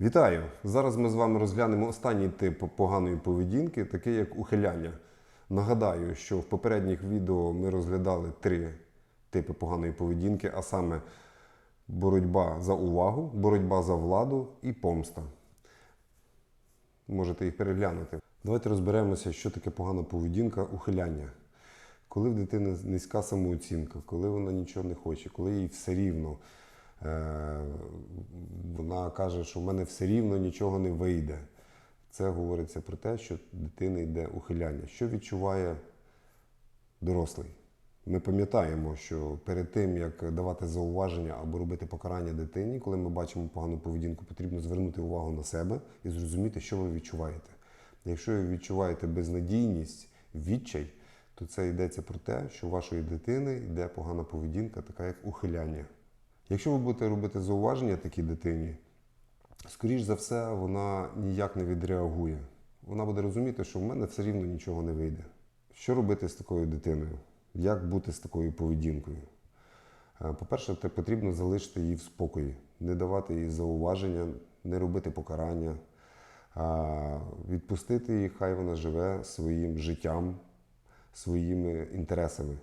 Вітаю! Зараз ми з вами розглянемо останній тип поганої поведінки, такий як ухиляння. Нагадаю, що в попередніх відео ми розглядали три типи поганої поведінки, а саме боротьба за увагу, боротьба за владу і помста. Можете їх переглянути. Давайте розберемося, що таке погана поведінка ухиляння. Коли в дитини низька самооцінка, коли вона нічого не хоче, коли їй все рівно, вона каже, що в мене все рівно нічого не вийде. Це говориться про те, що дитини йде ухиляння. Що відчуває дорослий? Ми пам'ятаємо, що перед тим, як давати зауваження або робити покарання дитині, коли ми бачимо погану поведінку, потрібно звернути увагу на себе і зрозуміти, що ви відчуваєте. Якщо ви відчуваєте безнадійність, відчай, то це йдеться про те, що у вашої дитини йде погана поведінка, така як ухиляння. Якщо ви будете робити зауваження такій дитині, скоріш за все, вона ніяк не відреагує. Вона буде розуміти, що в мене все рівно нічого не вийде. Що робити з такою дитиною? Як бути з такою поведінкою? Е, По-перше, потрібно залишити її в спокої, не давати їй зауваження, не робити покарання, відпустити її, хай вона живе своїм життям, своїми інтересами.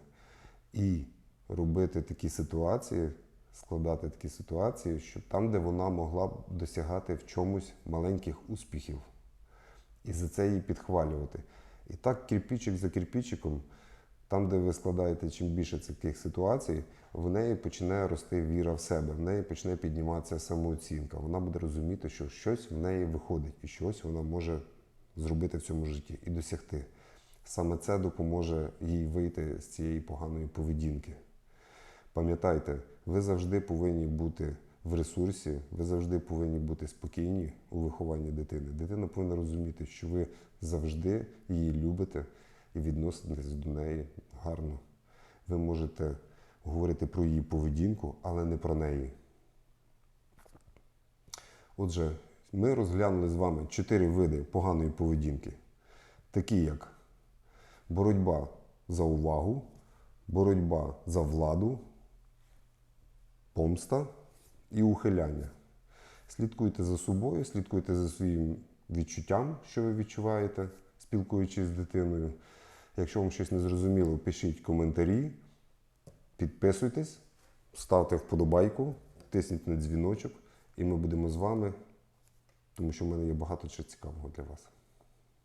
І робити такі ситуації, складати такі ситуації, що там, де вона могла б досягати в чомусь маленьких успіхів, і за це її підхвалювати. І так, кирпичик за кирпичиком, там, де ви складаєте чим більше таких ситуацій, в неї починає рости віра в себе, в неї почне підніматися самооцінка. Вона буде розуміти, що щось в неї виходить, і щось вона може зробити в цьому житті і досягти. Саме це допоможе їй вийти з цієї поганої поведінки. Пам'ятайте, ви завжди повинні бути в ресурсі, ви завжди повинні бути спокійні у вихованні дитини. Дитина повинна розуміти, що ви завжди її любите і відноситесь до неї гарно. Ви можете говорити про її поведінку, але не про неї. Отже, ми розглянули з вами чотири види поганої поведінки, такі як боротьба за увагу, боротьба за владу, помста і ухиляння. Слідкуйте за собою, слідкуйте за своїм відчуттям, що ви відчуваєте, спілкуючись з дитиною. Якщо вам щось не зрозуміло, пишіть коментарі, підписуйтесь, ставте вподобайку, тисніть на дзвіночок, і ми будемо з вами, тому що в мене є багато чого цікавого для вас.